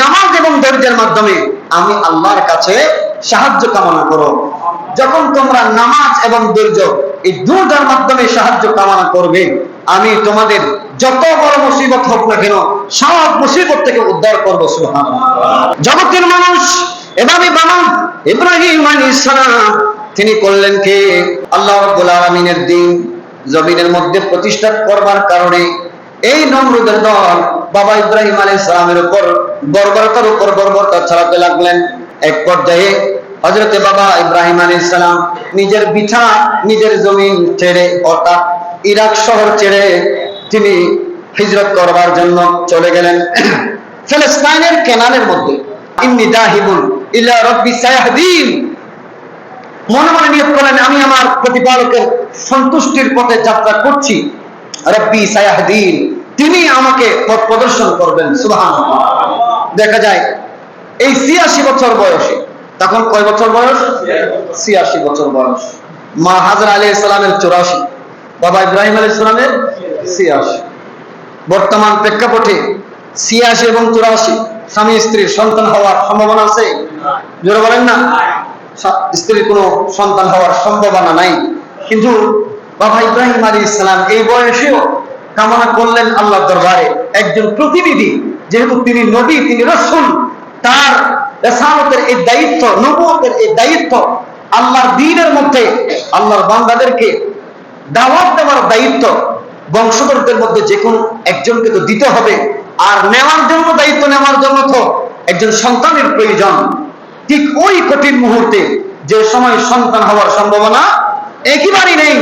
নামাজ এবং মাধ্যমে আমি আল্লাহর কাছে সাহায্য কামনা করো যখন তোমরা নামাজ এবং এই মাধ্যমে সাহায্য কামনা করবে, আমি তোমাদের যত বড় মুসিবত হোক না কেন সব মুসিবত থেকে উদ্ধার করব, সুবহানাল্লাহ। জগতের মানুষ, এভাবে বাবা ইব্রাহিম তিনি করলেন কি? আল্লাহ আলামিনের দিন জমিনের মধ্যে প্রতিষ্ঠা করবার কারণে এই নমরুদের দল বাবা ইব্রাহিম আলাইহিস সালামের উপর বর্বরতার উপর বর্বরতা চালাতে লাগলেন। এক পর্যায়ে হযরতে বাবা ইব্রাহিম আলাইহিস সালাম নিজের বিছা নিজের জমিন ছেড়ে অর্থাৎ ইরাক শহর ছেড়ে তিনি হিজরত করবার জন্য চলে গেলেন। ফিলিস্তিনের কেনালের মধ্যে। ইন্নি দাহিবুন ইলা রাব্বি সায়াহদিন। মনে মনে নিয়ত করলেন, আমি আমার প্রতিপালকের সন্তুষ্টির পথে যাত্রা করছি। রব্বি সায়াহদিন, তিনি আমাকে পথ প্রদর্শন করবেন, সুবহানাল্লাহ। দেখা যায়, এই ছিয়াশি বছর বয়সে, তখন কয় বছর বয়স? ছিয়াশি বছর বয়স। মা হাজরা আলী ইসলামের চৌরাশি, বাবা ইব্রাহিম আলী ইসলামের ছিয়াশি। বর্তমান প্রেক্ষাপটে ছিয়াশি এবং চুরাশি, স্বামী স্ত্রীর সন্তান হওয়ার সম্ভাবনা আছে? জোরে বলেন না। স্ত্রীর কোনো সন্তান হওয়ার সম্ভাবনা নাই। কিন্তু বাবা ইব্রাহিম আলী ইসলাম এই বয়সেও কামনা করলেন আল্লাহ দরবারে। একজন প্রতিনিধি, যেহেতু তিনি নবী, তিনি রসুল, তার রেসালতের এই দায়িত্ব, নবুয়তের এই দায়িত্ব আল্লাহর দিনের মধ্যে, আল্লাহর বান্দাদেরকে দাওয়াত দেওয়ার দায়িত্ব বংশধরদের মধ্যে যে কোনো একজনকে তো দিতে হবে। আর নেওয়ার জন্য, দায়িত্ব নেওয়ার জন্য তো একজন সন্তানের প্রয়োজন। ঠিক ওই কঠিন মুহূর্তে, যে সময় সন্তান হওয়ার সম্ভাবনা একেবারেই নেই।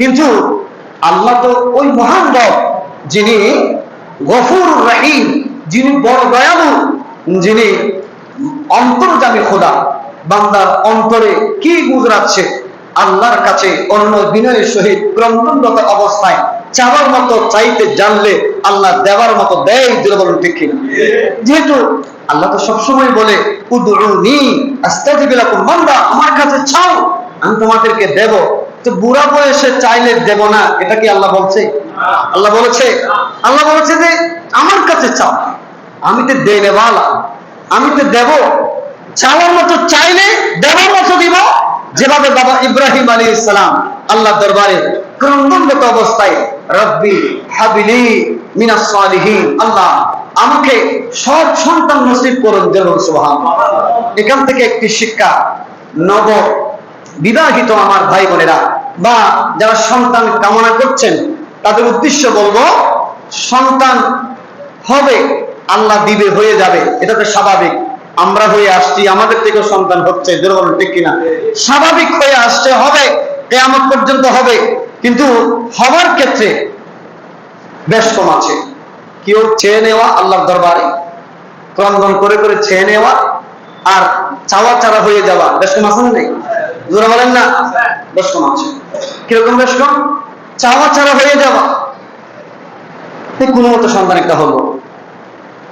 কিন্তু আল্লাহ তো ওই মহান রব যিনি গফুর রাহিম, যিনি বড় দয়ালু, যিনি অন্তর্জামী খোদা, বান্দার অন্তরে কি গুজরাচ্ছে, আল্লাহর কাছে অন্য বিনয়ের সহিত ক্রন্দনরত অবস্থায় চাওয়ার মতো চাইতে জানলে আল্লাহ দেওয়ার মতো দেয় দিল বলুন ঠিক কিনা? যেহেতু আল্লাহ তো সবসময় বলে উদুনি আস্তাজিব লাকুম বান্দা আমার কাছে চাও, আমি তোমাদেরকে দেব তো বুড়া বয়সে চাইলে দেব না, এটা কি আল্লাহ বলছে? আল্লাহ বলেছে আল্লাহ বলেছে যে আমার কাছে চাও। আমি তো দেনেওয়ালা আমি তো দেব। চাওয়ার মতো চাইলে দেওয়ার মতো দিব। যেভাবে বাবা ইব্রাহিম আলী ইসলাম আল্লাহ দরবারে ক্রন্দনগত অবস্থায়, রব্বি হাবিলি মিনাস সালিহিন আল্লাহ আমাকে সব সন্তান নসিব করুন দেব সুবহান এখান থেকে একটি শিক্ষা, নব বিবাহিত আমার ভাই বোনেরা বা যারা সন্তান কামনা করছেন, তাদের উদ্দেশ্য বলব, সন্তান হবে, আল্লাহ দিবে হয়ে যাবে, এটা তো স্বাভাবিক। আমরা হয়ে আসছি, আমাদের থেকেও সন্তান হচ্ছে দুর্বল ঠিক কিনা? স্বাভাবিক হয়ে আসছে, হবে, কেয়ামত পর্যন্ত হবে, কিন্তু হওয়ার ক্ষেত্রে বেশ কম আছে কেউ চেয়ে নেওয়া আল্লাহর দরবারে ক্রন্দন করে করে চেয়ে নেওয়া আর চাওয়া চারা হয়ে যাওয়া বেশ কম নেই। জোরে বলেন না? বেশ কম আছে। কীরকম বেশ কম? চাওয়া চারা হয়ে যাওয়া। কোনো মতো সন্তান একটা হলো।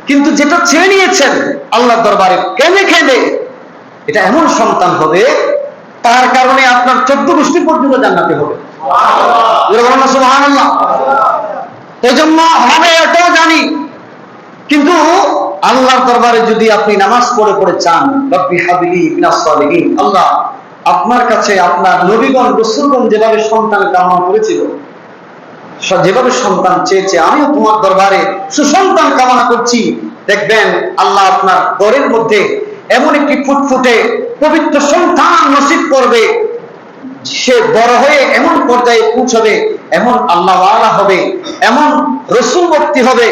কিন্তু যেটা চেয়ে নিয়েছেন আল্লাহর দরবারে, কেঁদে কেঁদে এটা এমন সন্তান হবে, তার কারণে আপনার চোদ্দ গোষ্ঠী পর্যন্ত জান্নাতে হবে। এই জন্য হবে, এটাও জানি। কিন্তু আল্লাহর দরবারে যদি আপনি নামাজ পড়ে পড়ে চান আল্লাহ আপনার কাছে, আপনার নবীগণ, রসুলগণ যেভাবে সন্তান কামনা করেছিল যেভাবে সন্তান চেয়েছে, আমিও তোমার দরবারে সুসন্তান কামনা করছি। দেখবেন, আল্লাহ আপনার ঘরের মধ্যে এমন একটি ফুটফুটে পবিত্র সন্তান নসিব করবে। সে বড় হয়ে এমন পর্যায়ে পৌঁছবে, এমন আল্লাহওয়ালা হবে, এমন রসুল ভক্তি হবে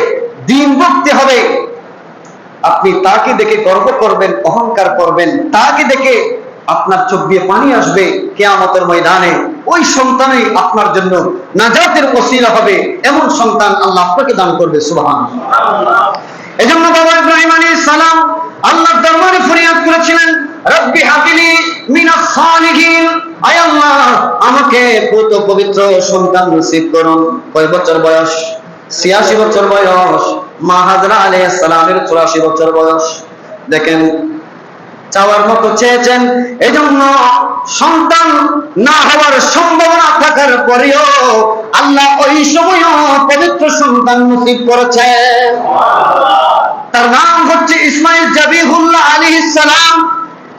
দিন ভক্তি হবে। আপনি তাকে দেখে গর্ব করবেন, অহংকার করবেন, তাকে দেখে আপনার চোখ দিয়ে পানি আসবে কেয়ামতের ময়দানে। ওই সন্তানই আপনার জন্য নাজাতের ওসিলা হবে। এমন সন্তান আল্লাহ আপনাকে দান করবে, সুবহান। এজন্য বাবা ইব্রাহিম আলাইহিস সালাম আল্লাহর দরবারে ফরিয়াদ করেছিলেন, রব্বি হাবিলি মিনাস সালিহিন। আয় আল্লাহ, আমাকে পুত পবিত্র সন্তান নসিব করুন কয় বছর বয়স? 86 বছর বয়স। মা হাজরা আলাইহিস সালামের 84 বছর বয়স। দেখেন চাওয়ার মতো চেয়েছেন, এজন্য সন্তান না হওয়ার সম্ভাবনা থাকার পরেও আল্লাহ ওই সময়ও পবিত্র সন্তান নসিব করেছেন তার নাম হচ্ছে ইসমাইল জাবিহুল্লাহ আলী সালাম।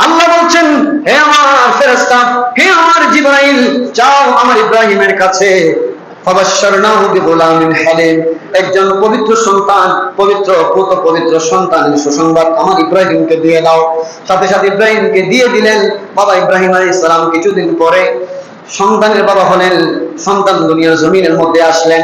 আল্লাহ বলছেন, হে আমার ফেরেশতা, হে আমার জিব্রাইল, যাও আমার ইব্রাহিমের কাছে। একজন পবিত্র সন্তান, পবিত্র পুত পবিত্র সন্তানের সুসংবাদ আমার ইব্রাহিমকে দিয়ে দাও। সাথে সাথে ইব্রাহিমকে দিয়ে দিলেন বাবা ইব্রাহিম আলী সালাম কিছুদিন পরে। সন্তানের বাবা হলেন, সন্তান দুনিয়ার জমিনের মধ্যে আসলেন।